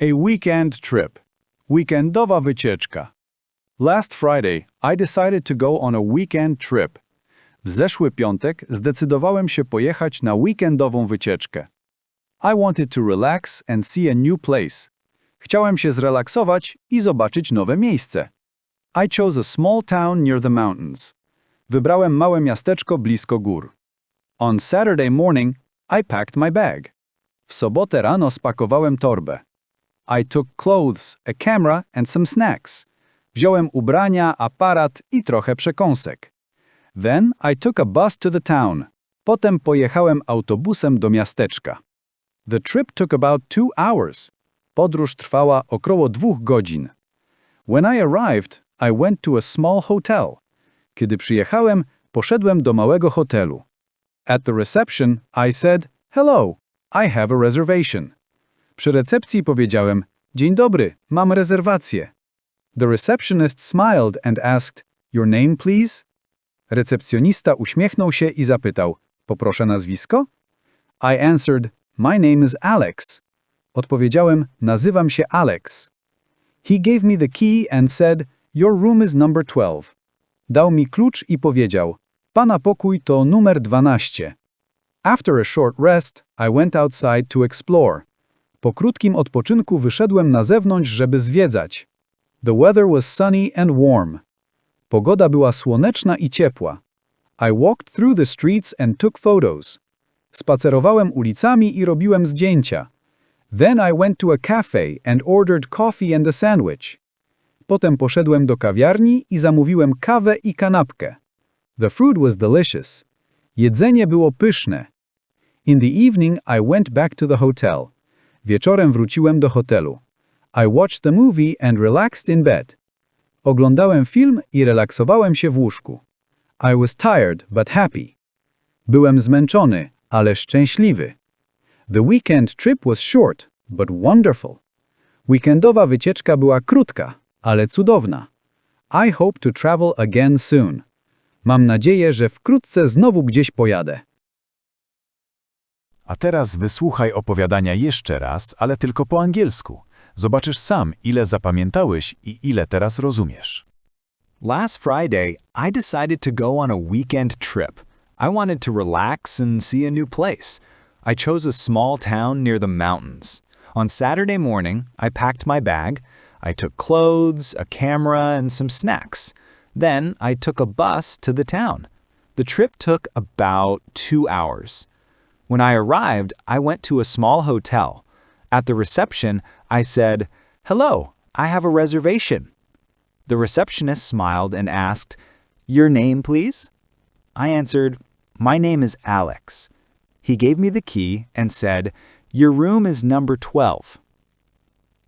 A weekend trip. Weekendowa wycieczka. Last Friday, I decided to go on a weekend trip. W zeszły piątek zdecydowałem się pojechać na weekendową wycieczkę. I wanted to relax and see a new place. Chciałem się zrelaksować i zobaczyć nowe miejsce. I chose a small town near the mountains. Wybrałem małe miasteczko blisko gór. On Saturday morning, I packed my bag. W sobotę rano spakowałem torbę. I took clothes, a camera and some snacks. Wziąłem ubrania, aparat i trochę przekąsek. Then I took a bus to the town. Potem pojechałem autobusem do miasteczka. The trip took about two hours. Podróż trwała około dwóch godzin. When I arrived, I went to a small hotel. Kiedy przyjechałem, poszedłem do małego hotelu. At the reception, I said, Hello, I have a reservation. Przy recepcji powiedziałem, Dzień dobry, mam rezerwację. The receptionist smiled and asked, Your name, please? Recepcjonista uśmiechnął się i zapytał, Poproszę nazwisko? I answered, My name is Alex. Odpowiedziałem, nazywam się Alex. He gave me the key and said, Your room is number 12. Dał mi klucz i powiedział, Pana pokój to numer 12. After a short rest, I went outside to explore. Po krótkim odpoczynku wyszedłem na zewnątrz, żeby zwiedzać. The weather was sunny and warm. Pogoda była słoneczna i ciepła. I walked through the streets and took photos. Spacerowałem ulicami i robiłem zdjęcia. Then I went to a cafe and ordered coffee and a sandwich. Potem poszedłem do kawiarni i zamówiłem kawę i kanapkę. The food was delicious. Jedzenie było pyszne. In the evening I went back to the hotel. Wieczorem wróciłem do hotelu. I watched the movie and relaxed in bed. Oglądałem film i relaksowałem się w łóżku. I was tired but happy. Byłem zmęczony, ale szczęśliwy. The weekend trip was short, but wonderful. Weekendowa wycieczka była krótka, ale cudowna. I hope to travel again soon. Mam nadzieję, że wkrótce znowu gdzieś pojadę. A teraz wysłuchaj opowiadania jeszcze raz, ale tylko po angielsku. Zobaczysz sam, ile zapamiętałeś i ile teraz rozumiesz. Last Friday, I decided to go on a weekend trip. I wanted to relax and see a new place. I chose a small town near the mountains. On Saturday morning, I packed my bag. I took clothes, a camera, and some snacks. Then I took a bus to the town. The trip took about two hours. When I arrived, I went to a small hotel. At the reception, I said, Hello, I have a reservation. The receptionist smiled and asked, Your name, please? I answered, My name is Alex. He gave me the key and said, Your room is number 12.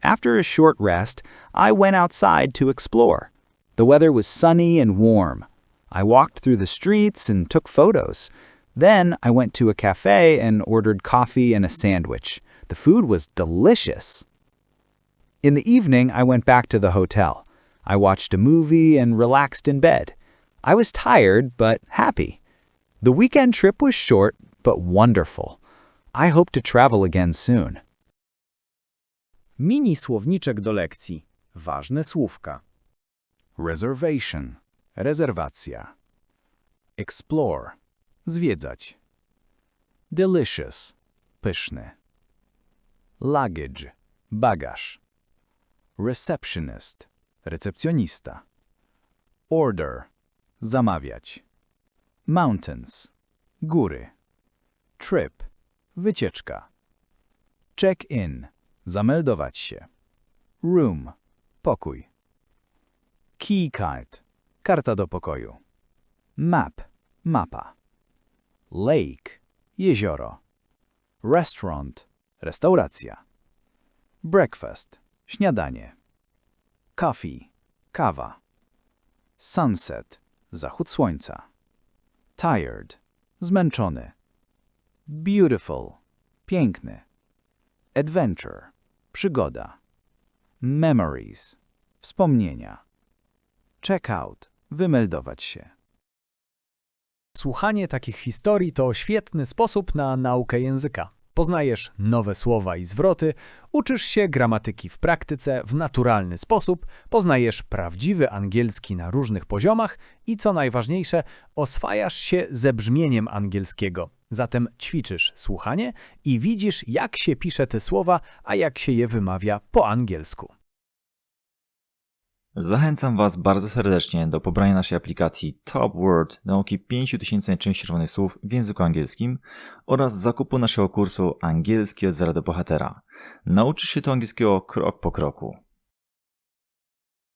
After a short rest, I went outside to explore. The weather was sunny and warm. I walked through the streets and took photos. Then I went to a cafe and ordered coffee and a sandwich. The food was delicious. In the evening, I went back to the hotel. I watched a movie and relaxed in bed. I was tired, but happy. The weekend trip was short, but wonderful. I hope to travel again soon. Mini słowniczek do lekcji. Ważne słówka. Reservation. Rezerwacja. Explore. Zwiedzać. Delicious. Pyszny. Luggage. Bagaż. Receptionist. Recepcjonista. Order. Zamawiać. Mountains. Góry. Trip. Wycieczka. Check-in. Zameldować się. Room. Pokój. Key card. Karta do pokoju. Map. Mapa. Lake. Jezioro. Restaurant. Restauracja. Breakfast. Śniadanie. Coffee. Kawa. Sunset. Zachód słońca. Tired. Zmęczony. Beautiful. Piękny. Adventure. Przygoda. Memories. Wspomnienia. Checkout. Wymeldować się. Słuchanie takich historii to świetny sposób na naukę języka. Poznajesz nowe słowa i zwroty, uczysz się gramatyki w praktyce w naturalny sposób, poznajesz prawdziwy angielski na różnych poziomach i co najważniejsze, oswajasz się ze brzmieniem angielskiego. Zatem ćwiczysz słuchanie i widzisz, jak się pisze te słowa, a jak się je wymawia po angielsku. Zachęcam Was bardzo serdecznie do pobrania naszej aplikacji Top Word nauki 5000 najczęściej używanych słów w języku angielskim oraz zakupu naszego kursu Angielski od zera do bohatera. Nauczysz się tu angielskiego krok po kroku.